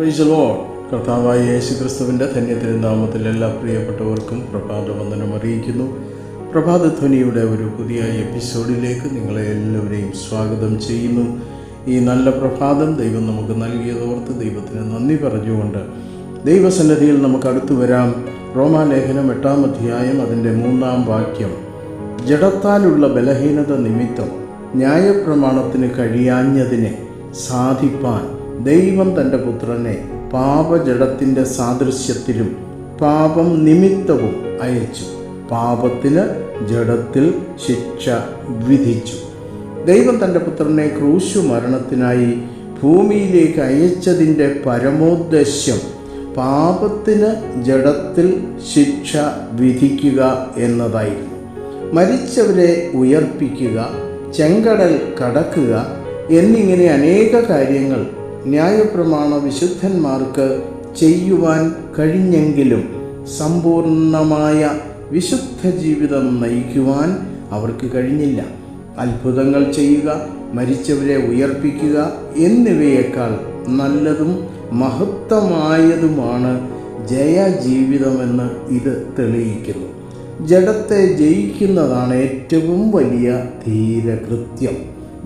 Price load കർത്താവായ യേശു ക്രിസ്തുവിന്റെ ധന്യതിരുനാമത്തിൽ എല്ലാ പ്രിയപ്പെട്ടവർക്കും പ്രഭാതവന്ദനം അറിയിക്കുന്നു. പ്രഭാതധ്വനിയുടെ ഒരു പുതിയ എപ്പിസോഡിലേക്ക് നിങ്ങളെ എല്ലാവരെയും സ്വാഗതം ചെയ്യുന്നു. ഈ നല്ല പ്രഭാതം ദൈവം നമുക്ക് നൽകിയതോർത്ത് ദൈവത്തിന് നന്ദി പറഞ്ഞുകൊണ്ട് ദൈവസന്നദ്ധിയിൽ നമുക്ക് അടുത്തു വരാം. റോമാലേഖനം എട്ടാം അധ്യായം അതിന്റെ മൂന്നാം വാക്യം. ജഡത്താലുള്ള ബലഹീനത നിമിത്തം ന്യായപ്രമാണത്തിന് കഴിയാഞ്ഞതിനെ സാധിപ്പാൻ ദൈവം തന്റെ പുത്രനെ പാപജടത്തിന്റെ സാദൃശ്യത്തിലും പാപം നിമിത്തവും അയച്ചു. പാപത്തിന് ജഡത്തിൽ ശിക്ഷ വിധിച്ചു. ദൈവം തന്റെ പുത്രനെ ക്രൂശു മരണത്തിനായി ഭൂമിയിലേക്ക് അയച്ചതിന്റെ പരമോദ്ദേശ്യം പാപത്തിന് ജഡത്തിൽ ശിക്ഷ വിധിക്കുക എന്നതായിരുന്നു. മരിച്ചവരെ ഉയർപ്പിക്കുക ചെങ്കടൽ കടക്കുക എന്നിങ്ങനെ അനേക കാര്യങ്ങൾ ന്യായപ്രമാണ വിശുദ്ധന്മാർക്ക് ചെയ്യുവാൻ കഴിഞ്ഞെങ്കിലും സമ്പൂർണമായ വിശുദ്ധ ജീവിതം നയിക്കുവാൻ അവർക്ക് കഴിഞ്ഞില്ല. അത്ഭുതങ്ങൾ ചെയ്യുക മരിച്ചവരെ ഉയർപ്പിക്കുക എന്നിവയേക്കാൾ നല്ലതും മഹത്തമായതുമാണ് ജയ ജീവിതമെന്ന് ഇത് തെളിയിക്കുന്നു. ജഡത്തെ ജയിക്കുന്നതാണ് ഏറ്റവും വലിയ ധീരകൃത്യം.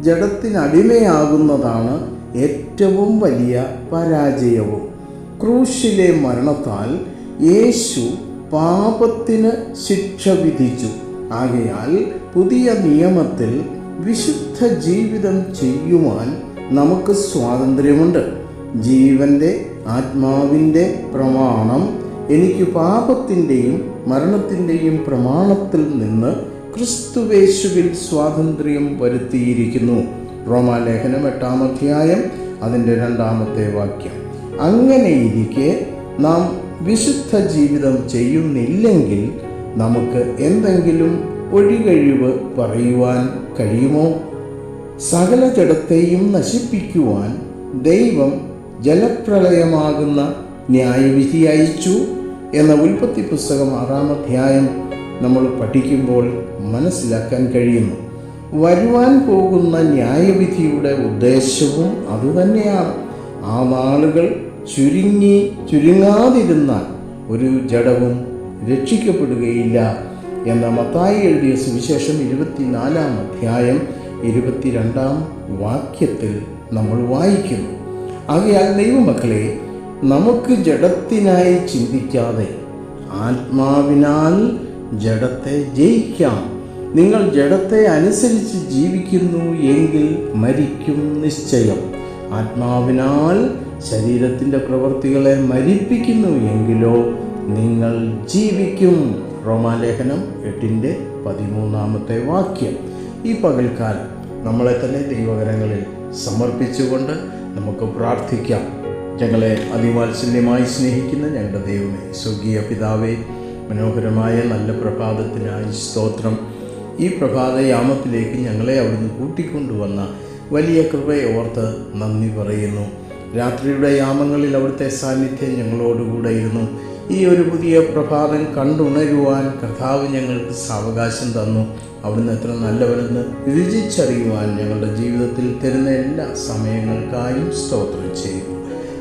ജഡത്തിനടിമയാകുന്നതാണ് ഏറ്റവും വലിയ പരാജയവും. ക്രൂശിലെ മരണത്താൽ യേശു പാപത്തിന് ശിക്ഷ വിധിച്ചു. ആകയാൽ പുതിയ നിയമത്തിൽ വിശുദ്ധ ജീവിതം ചെയ്യുവാൻ നമുക്ക് സ്വാതന്ത്ര്യമുണ്ട്. ജീവന്റെ ആത്മാവിന്റെ പ്രമാണം എനിക്ക് പാപത്തിന്റെയും മരണത്തിന്റെയും പ്രമാണത്തിൽ നിന്ന് ക്രിസ്തുവേശുവിൽ സ്വാതന്ത്ര്യം വരുത്തിയിരിക്കുന്നു. റോമാലേഖനം എട്ടാം അധ്യായം അതിന്റെ രണ്ടാമത്തെ വാക്യം. അങ്ങനെയിരിക്കെ നാം വിശുദ്ധ ജീവിതം ചെയ്യുന്നില്ലെങ്കിൽ നമുക്ക് എന്തെങ്കിലും ഒഴികഴിവ് പറയുവാൻ കഴിയുമോ? സകല ജഡത്തെയും നശിപ്പിക്കുവാൻ ദൈവം ജലപ്രളയമാകുന്ന ന്യായവിധി അയച്ചു എന്ന ഉൽപ്പത്തി പുസ്തകം ആറാം അധ്യായം നമ്മൾ പഠിക്കുമ്പോൾ മനസ്സിലാക്കാൻ കഴിയുന്നു. വരുവാൻ പോകുന്ന ന്യായവിധിയുടെ ഉദ്ദേശവും അതുതന്നെയാണ്. ആ നാളുകൾ ചുരുങ്ങി ചുരുങ്ങാതിരുന്നാൽ ഒരു ജഡവും രക്ഷിക്കപ്പെടുകയില്ല എന്ന മത്തായി എഴുതിയ സുവിശേഷം ഇരുപത്തിനാലാം അധ്യായം ഇരുപത്തിരണ്ടാം വാക്യത്തിൽ നമ്മൾ വായിക്കുന്നു. ആകയാൽ ദൈവമക്കളെ നമുക്ക് ജഡത്തിനായി ചിന്തിക്കാതെ ആത്മാവിനാൽ ജഡത്തെ ജയിക്കാം. നിങ്ങൾ ജഡത്തെ അനുസരിച്ച് ജീവിക്കുന്നു എങ്കിൽ മരിക്കും നിശ്ചയം. ആത്മാവിനാൽ ശരീരത്തിന്റെ പ്രവൃത്തികളെ മരിപ്പിക്കുന്നു എങ്കിലോ നിങ്ങൾ ജീവിക്കും. റോമാലേഖനം എട്ടിന്റെ പതിമൂന്നാമത്തെ വാക്യം. ഈ പകൽക്കാലം നമ്മളെ തന്നെ ദൈവകരങ്ങളിൽ സമർപ്പിച്ചുകൊണ്ട് നമുക്ക് പ്രാർത്ഥിക്കാം. ഞങ്ങളെ അതിവാത്സല്യമായി സ്നേഹിക്കുന്ന ഞങ്ങളുടെ ദൈവമേ സ്വർഗീയ പിതാവേ മനോഹരമായ നല്ല പ്രഭാതത്തിനായി സ്തോത്രം. ഈ പ്രഭാതയാമത്തിലേക്ക് ഞങ്ങളെ അവിടുന്ന് കൂട്ടിക്കൊണ്ടുവന്ന വലിയ കൃപയെ ഓർത്ത് നന്ദി പറയുന്നു. രാത്രിയുടെ യാമങ്ങളിൽ അവിടുത്തെ സാന്നിധ്യം ഞങ്ങളോടുകൂടെ ഇരുന്നു. ഈ ഒരു പുതിയ പ്രഭാതം കണ്ടുണരുവാൻ കർത്താവ് ഞങ്ങൾക്ക് സാവകാശം തന്നു. അവിടുന്ന് എത്ര നല്ലവരെന്ന് രുചിച്ചറിയുവാൻ ഞങ്ങളുടെ ജീവിതത്തിൽ തരുന്ന എല്ലാ സമയങ്ങൾക്കായും സ്തോത്രം ചെയ്യുന്നു.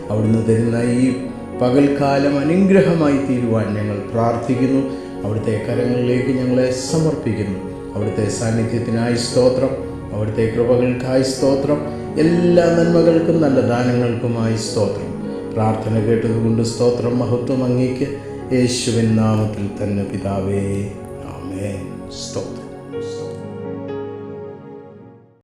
അവിടുന്ന് തരുന്ന ഈ പകൽക്കാലം അനുഗ്രഹമായി തീരുവാൻ ഞങ്ങൾ പ്രാർത്ഥിക്കുന്നു. അവിടുത്തെ കരങ്ങളിലേക്ക് ഞങ്ങളെ സമർപ്പിക്കുന്നു. അവിടുത്തെ സാന്നിധ്യത്തിനായി സ്തോത്രം അവിടുത്തെ കൃപകൾക്കായി സ്തോത്രം എല്ലാ നന്മകൾക്കും നല്ല ദാനങ്ങൾക്കുമായി സ്തോത്രം. പ്രാർത്ഥന കേട്ടതുകൊണ്ട് സ്തോത്രം മഹത്വം അങ്ങേക്ക്. യേശുവിൻ നാമത്തിൽ തന്നെ പിതാവേ ആമേൻ. സ്തോത്രം.